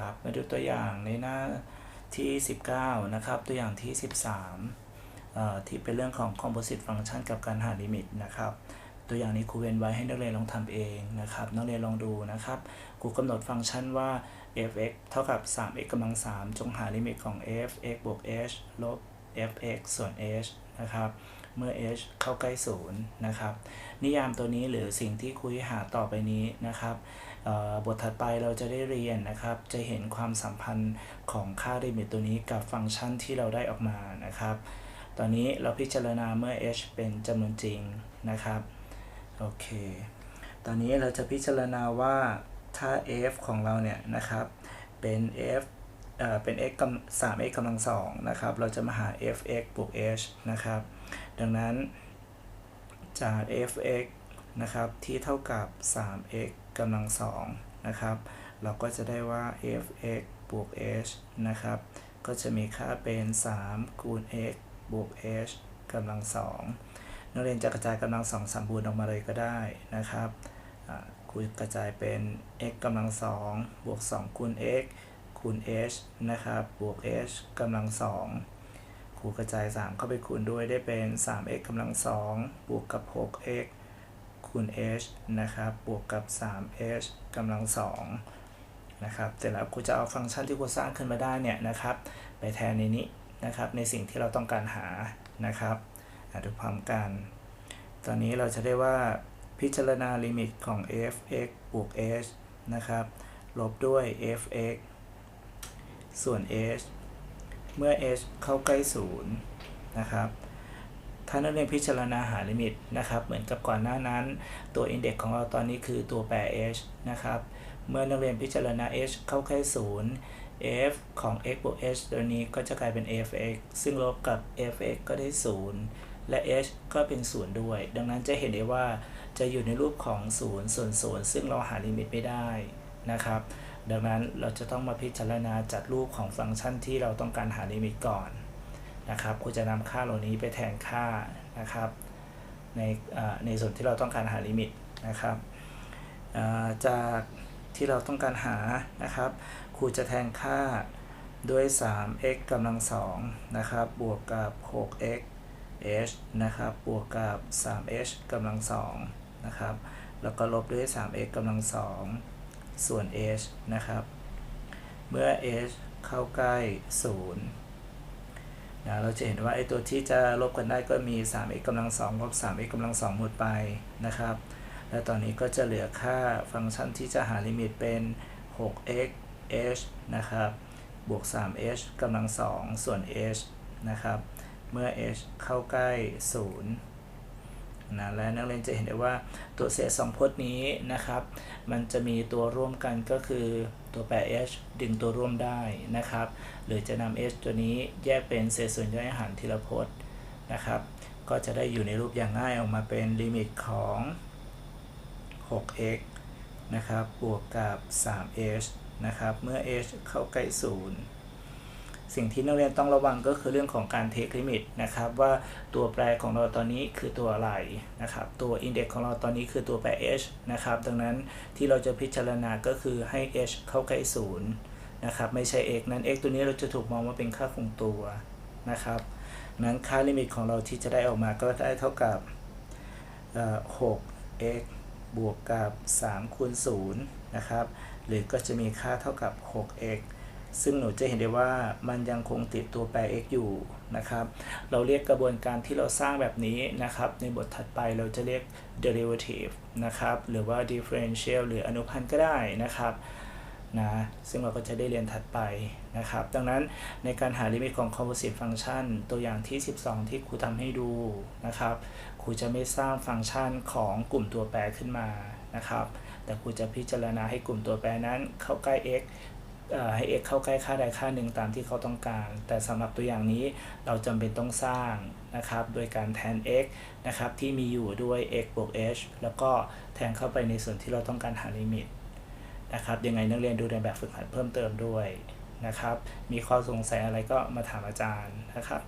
ครับมาดูตัวอย่างในหน้าที่ 19 นะครับ ตัวอย่างที่ 13 ที่เป็นเรื่องของ composite function กับการหาลิมิตนะครับ ตัวอย่างนี้ครูเว้นไว้ให้นักเรียนลองทำเองนะครับ นักเรียนลองดูนะครับครูกำหนดฟังก์ชันว่า f(x) เท่ากับ 3x กำลัง 3 จงหาลิมิตของ f x บวก h ลบ f(x) ส่วน h นะครับ เมื่อ h เข้าใกล้ศูนย์นะครับ นิยามตัวนี้หรือสิ่งที่คุยหาต่อไปนี้นะครับบทถัดไปเราจะได้เรียนนะครับ จะเห็นความสัมพันธ์ของค่าลิมิตตัวนี้กับฟังก์ชันที่เราได้ออกมานะครับ ตอนนี้เราพิจารณาเมื่อ h เป็นจำนวนจริงนะครับ โอเค ตอนนี้เราจะพิจารณาว่าถ้า f ของเราเนี่ยนะครับ เป็น f เอ่อเป็น x กำ 3x กำลังสองนะครับ เราจะมาหา f(x) บวก h นะครับ ดังนั้นจาก f(x) นะครับ ที่เท่ากับ 3x กำลังสองนะครับ เราก็จะได้ว่า f(x) บวก h นะครับ ก็จะมีค่าเป็น 3 คูณ x บวก h กำลังสองนักเรียนจะกระจายกำลังสองสมบูรณ์ออกมาเลยก็ได้นะครับคูณกระจายเป็น x กำลังสองบวก 2 คูณ x คูณ h นะครับบวก h กำลังสองคูณกระจาย 3 เข้าไปคูณด้วยได้เป็น 3x กำลังสองบวกกับ 6x คูณ h นะครับบวกกับ 3h กำลังสองนะครับเสร็จแล้วครูจะเอาฟังก์ชันที่ครูสร้างขึ้นมาได้เนี่ยนะครับ ไปแทนในนี้นะครับ ในสิ่งที่เราต้องการหานะครับดูพร้อมกัน ตอนนี้เราจะได้ว่าพิจารณาลิมิตของ f(x) บวก h นะครับ ลบด้วย f(x) ส่วน h เมื่อ h เข้าใกล้ศูนย์นะครับถ้านักเรียนพิจารณาหาลิมิตนะครับ เหมือนกับก่อนหน้านั้น ตัว index ของเราตอนนี้คือตัวแปร h นะครับ เมื่อนักเรียนพิจารณา h เข้าใกล้ศูนย์ f ของ x บวก h ตัวนี้ก็จะกลายเป็น f(x) ซึ่งลบกับ f(x) ก็ได้ 0 และ h ก็เป็น 0 ด้วย ดังนั้นจะเห็นได้ว่าจะอยู่ในรูปของ 0 ส่วน 0 ซึ่งเราหาลิมิตไม่ได้นะครับ ดังนั้นเราจะต้องมาพิจารณาจัดรูปของฟังก์ชันที่เราต้องการหาลิมิตก่อนนะครับครูจะนำค่าเหล่านี้ไปแทนค่านะครับ ในในส่วนที่เราต้องการหาลิมิตนะครับจากที่เราต้องการหานะครับครูจะแทนค่าด้วย 3x กำลังสองนะครับ บวกกับ 6x h นะครับ บวกกับ 3h กำลังสองนะครับ แล้วก็ลบด้วย 3x กำลังสอง ส่วน h นะครับ เมื่อ h เข้าใกล้ 0 นะ เราจะเห็นว่าไอตัวที่จะลบกันได้ก็มี 3x กำลังสองลบ 3x กำลังสองหมดไปนะครับ และตอนนี้ก็จะเหลือค่าฟังก์ชันที่จะหาลิมิตเป็น 6x h นะครับ บวก 3h กำลังสองส่วน h นะครับ เมื่อ h เข้าใกล้ 0 นะและนักเรียนจะเห็นได้ว่าตัวเศษสองพจน์นี้นะครับ มันจะมีตัวร่วมกันก็คือตัวแปร h ดึงตัวร่วมได้นะครับ หรือจะนำ h ตัวนี้แยกเป็นเศษส่วนย่อยอาหารทีละพจน์นะครับ ก็จะได้อยู่ในรูปอย่างง่ายออกมาเป็นลิมิตของ 6x นะครับ บวกกับ 3h นะครับ เมื่อ h เข้าใกล้ 0 สิ่งที่นักเรียนต้องระวังก็คือเรื่องของการเทคลิมิตนะครับว่าตัวแปรของเราตอนนี้คือตัวอะไรนะครับตัว index ของเราตอนนี้คือตัวแปร h นะครับดังนั้นที่เราจะพิจารณาก็คือให้ h เข้าใกล้0นะครับไม่ใช่ x นั้น x ตัวนี้เราจะถูกมองว่าเป็นค่าคงตัวนะครับนั้นค่าลิมิตของเราที่จะได้ออกมาก็ได้เท่ากับเอ่อ 6x บวกกับ3คูณ0นะครับหรือก็จะมีค่าเท่ากับ 6x ซึ่งหนูจะเห็นได้ว่ามันยังคงติดตัวแปร x อยู่นะครับ เราเรียกกระบวนการที่เราสร้างแบบนี้นะครับ ในบทถัดไปเราจะเรียก derivative นะครับ หรือว่า differential หรืออนุพันธ์ก็ได้นะครับนะซึ่งเราก็จะได้เรียนถัดไปนะครับ ดังนั้นในการหาลิมิตของ composite function ตัวอย่างที่ 12 ที่ครูทำให้ดูนะครับ ครูจะไม่สร้างฟังก์ชันของกลุ่มตัวแปรขึ้นมานะครับ แต่ครูจะพิจารณาให้กลุ่มตัวแปรนั้นเข้าใกล้ x ให้ x เข้าใกล้ค่าใดค่าหนึ่งตามที่เขาต้องการ แต่สำหรับตัวอย่างนี้เราจำเป็นต้องสร้างนะครับ โดยการแทน x นะครับที่มีอยู่ด้วย x บวก h แล้วก็แทนเข้าไปในส่วนที่เราต้องการหาลิมิตนะครับยังไงนักเรียนดูในแบบฝึกหัดเพิ่มเติมด้วยนะครับ มีข้อสงสัยอะไรก็มาถามอาจารย์นะครับ